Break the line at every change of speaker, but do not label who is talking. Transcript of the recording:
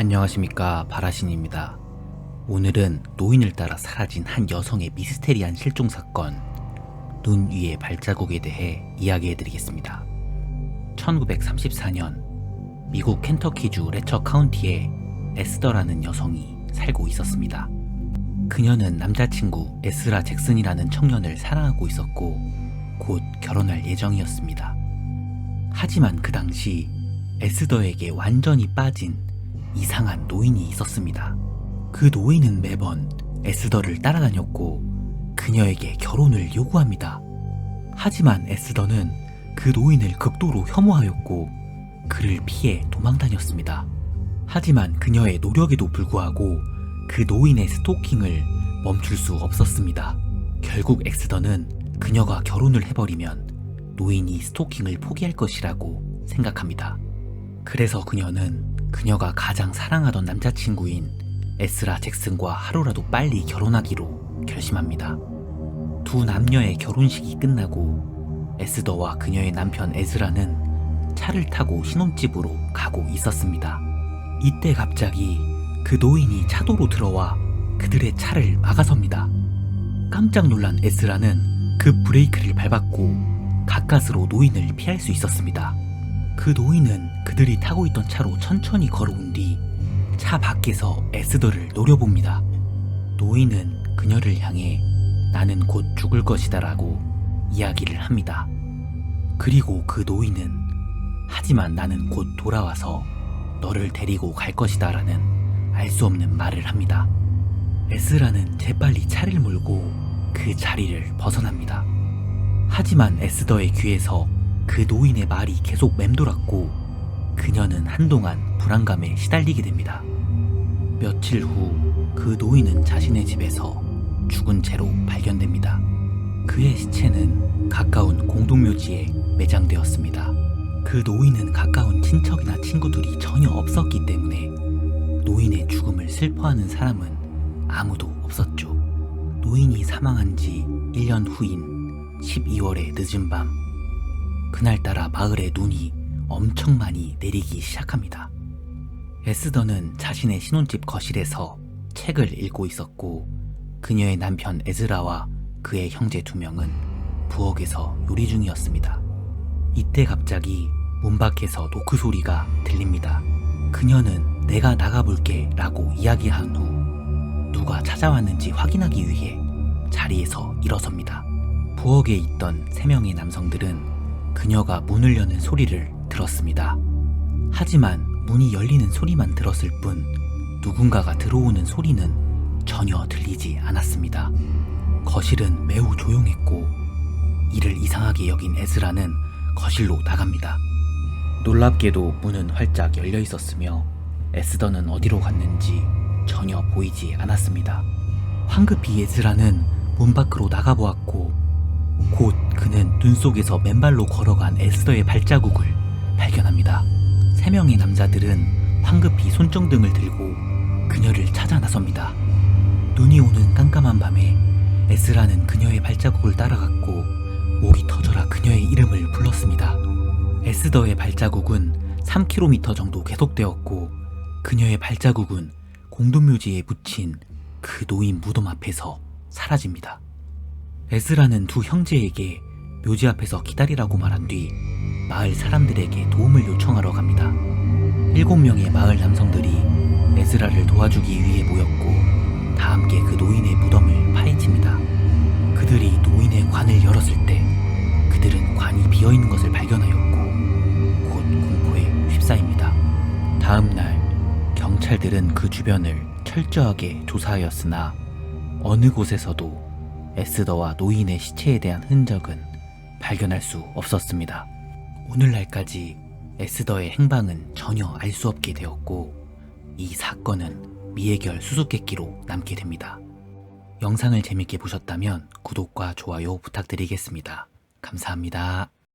안녕하십니까 바라신입니다. 오늘은 노인을 따라 사라진 한 여성의 미스테리한 실종 사건 눈 위의 발자국에 대해 이야기해드리겠습니다. 1934년 미국 켄터키주 레처 카운티에 에스더라는 여성이 살고 있었습니다. 그녀는 남자친구 에스라 잭슨이라는 청년을 사랑하고 있었고 곧 결혼할 예정이었습니다. 하지만 그 당시 에스더에게 완전히 빠진 이상한 노인이 있었습니다. 그 노인은 매번 에스더를 따라다녔고 그녀에게 결혼을 요구합니다. 하지만 에스더는 그 노인을 극도로 혐오하였고 그를 피해 도망다녔습니다. 하지만 그녀의 노력에도 불구하고 그 노인의 스토킹을 멈출 수 없었습니다. 결국 엑스더는 그녀가 결혼을 해버리면 노인이 스토킹을 포기할 것이라고 생각합니다. 그래서 그녀는 그녀가 가장 사랑하던 남자친구인 에스라 잭슨과 하루라도 빨리 결혼하기로 결심합니다. 두 남녀의 결혼식이 끝나고 에스더와 그녀의 남편 에즈라는 차를 타고 신혼집으로 가고 있었습니다. 이때 갑자기 그 노인이 차도로 들어와 그들의 차를 막아섭니다. 깜짝 놀란 에스라는 그 브레이크를 밟았고 가까스로 노인을 피할 수 있었습니다. 그 노인은 그들이 타고 있던 차로 천천히 걸어온 뒤 차 밖에서 에스더를 노려봅니다. 노인은 그녀를 향해 나는 곧 죽을 것이다라고 이야기를 합니다. 그리고 그 노인은 하지만 나는 곧 돌아와서 너를 데리고 갈 것이다라는 알 수 없는 말을 합니다. 에스라는 재빨리 차를 몰고 그 자리를 벗어납니다. 하지만 에스더의 귀에서 그 노인의 말이 계속 맴돌았고 그녀는 한동안 불안감에 시달리게 됩니다. 며칠 후 그 노인은 자신의 집에서 죽은 채로 발견됩니다. 그의 시체는 가까운 공동묘지에 매장되었습니다. 그 노인은 가까운 친척이나 친구들이 전혀 없었기 때문에 노인의 죽음을 슬퍼하는 사람은 아무도 없었죠. 노인이 사망한 지 1년 후인 12월의 늦은 밤, 그날따라 마을에 눈이 엄청 많이 내리기 시작합니다. 에스더는 자신의 신혼집 거실에서 책을 읽고 있었고, 그녀의 남편 에즈라와 그의 형제 두 명은 부엌에서 요리 중이었습니다. 이때 갑자기 문 밖에서 노크 소리가 들립니다. 그녀는 내가 나가볼게 라고 이야기한 후 누가 찾아왔는지 확인하기 위해 자리에서 일어섭니다. 부엌에 있던 세 명의 남성들은 그녀가 문을 여는 소리를 들었습니다. 하지만 문이 열리는 소리만 들었을 뿐 누군가가 들어오는 소리는 전혀 들리지 않았습니다. 거실은 매우 조용했고 이를 이상하게 여긴 에스라는 거실로 나갑니다. 놀랍게도 문은 활짝 열려 있었으며 에스더는 어디로 갔는지 전혀 보이지 않았습니다. 황급히 에스라는 문 밖으로 나가보았고 곧 그는 눈 속에서 맨발로 걸어간 에스더의 발자국을 발견합니다. 세 명의 남자들은 황급히 손정등을 들고 그녀를 찾아 나섭니다. 눈이 오는 깜깜한 밤에 에스라는 그녀의 발자국을 따라갔고 목이 터져라 그녀의 이름을 불렀습니다. 에스더의 발자국은 3km 정도 계속되었고 그녀의 발자국은 공동묘지에 묻힌 그 노인 무덤 앞에서 사라집니다. 에스라는 두 형제에게 묘지 앞에서 기다리라고 말한 뒤 마을 사람들에게 도움을 요청하러 갑니다. 일곱 명의 마을 남성들이 에스라를 도와주기 위해 모였고 다 함께 그 노인의 무덤을 파헤칩니다. 그들이 노인의 관을 열었을 때 그들은 관이 비어 있는 것을 발견하였고 곧 공포에 휩싸입니다. 다음 날 경찰들은 그 주변을 철저하게 조사하였으나 어느 곳에서도 에스더와 노인의 시체에 대한 흔적은 발견할 수 없었습니다. 오늘날까지 에스더의 행방은 전혀 알 수 없게 되었고 이 사건은 미해결 수수께끼로 남게 됩니다. 영상을 재밌게 보셨다면 구독과 좋아요 부탁드리겠습니다. 감사합니다.